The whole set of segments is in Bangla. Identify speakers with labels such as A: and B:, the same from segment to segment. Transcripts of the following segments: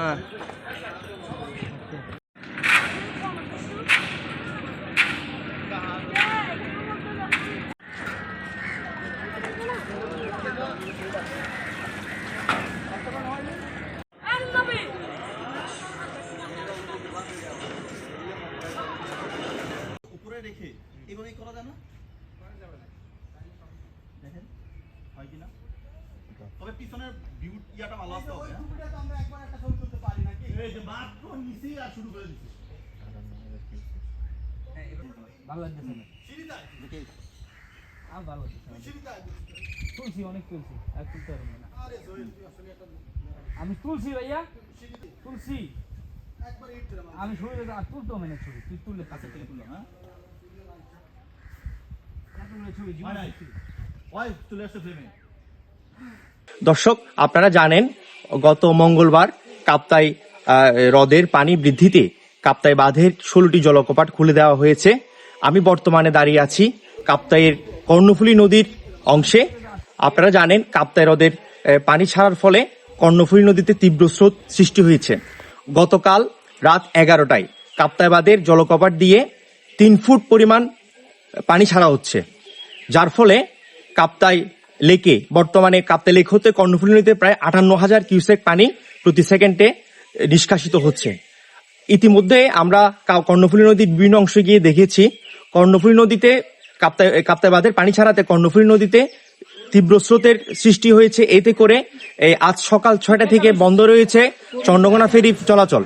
A: হ্যাঁ।
B: উপরে রেখে এভাবেই করা যায় না? দেখেন হয় কিনা তবে পিছনের ভিউ ইয়াটা ভালো আসতে হবে? এই
C: ভালো আর ভালো অনেক তুলছি আর তুলতে পারব না আমি তুলছি ভাইয়া তুলছি আমি দেখে আর তুলতেও ছবি তুই তুললে
B: কাছে থেকে তুলো হ্যাঁ
A: দর্শক, আপনারা জানেন, গত মঙ্গলবার কাপ্তাই হ্রদের পানি বৃদ্ধিতে কাপ্তাই বাঁধের ষোলোটি জলকপাট খুলে দেওয়া হয়েছে। আমি বর্তমানে দাঁড়িয়ে আছি কাপ্তাইয়ের কর্ণফুলী নদীর অংশে। আপনারা জানেন, কাপ্তাই হ্রদের পানি ছাড়ার ফলে কর্ণফুলী নদীতে তীব্র স্রোত সৃষ্টি হয়েছে। গতকাল রাত এগারোটায় কাপ্তাই বাঁধের জলকপাট দিয়ে তিন ফুট পরিমাণ পানি ছাড়া হচ্ছে। যার ফলে কাপ্তাই লেকে, বর্তমানে কাপ্তাই লেক হতে কর্ণফুলী নদীতে প্রায় আটান্ন হাজার কিউসেক পানি প্রতি সেকেন্ডে নিষ্কাশিত হচ্ছে। ইতিমধ্যে আমরা কর্ণফুলী নদীর বিভিন্ন অংশে গিয়ে দেখেছি। কর্ণফুলী নদীতে, কাপ্তাই কাপ্তাই বাঁধের পানি ছাড়াতে কর্ণফুলী নদীতে তীব্র স্রোতের সৃষ্টি হয়েছে। এতে করে আজ সকাল ছয়টা থেকে বন্ধ রয়েছে চন্দ্রকোনা ফেরি চলাচল।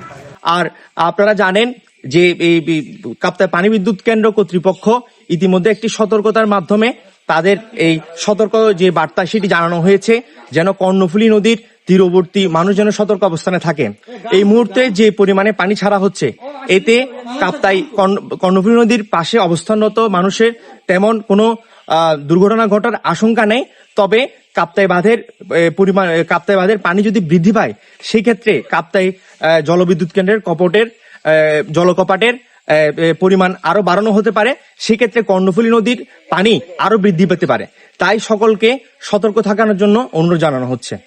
A: আর আপনারা জানেন যে এই কাপ্তায় পানি বিদ্যুৎ কেন্দ্র কর্তৃপক্ষ ইতিমধ্যে একটি সতর্কতার মাধ্যমে তাদের এই সতর্ক যে বার্তা, সেটি জানানো হয়েছে, যেন কর্ণফুলী নদীর তীরবর্তী মানুষ যেন সতর্ক অবস্থানে থাকে এই মুহূর্তে যে পরিমাণে পানি ছাড়া হচ্ছে, এতে কাপ্তাই কর্ণ- কর্ণফুলী নদীর পাশে অবস্থানরত মানুষের তেমন কোনো দুর্ঘটনা ঘটার আশঙ্কা নেই। তবে কাপ্তাই বাঁধের পরিমাণ কাপ্তাই বাঁধের পানি যদি বৃদ্ধি পায় সেই ক্ষেত্রে কাপ্তাই জলবিদ্যুৎ কেন্দ্রের কপটের জলকপাটের পরিমাণ আরও বাড়ানো হতে পারে। সেক্ষেত্রে কর্ণফুলী নদীর পানি আরও বৃদ্ধি পেতে পারে। তাই সকলকে সতর্ক থাকানোর জন্য অনুরোধ জানানো হচ্ছে।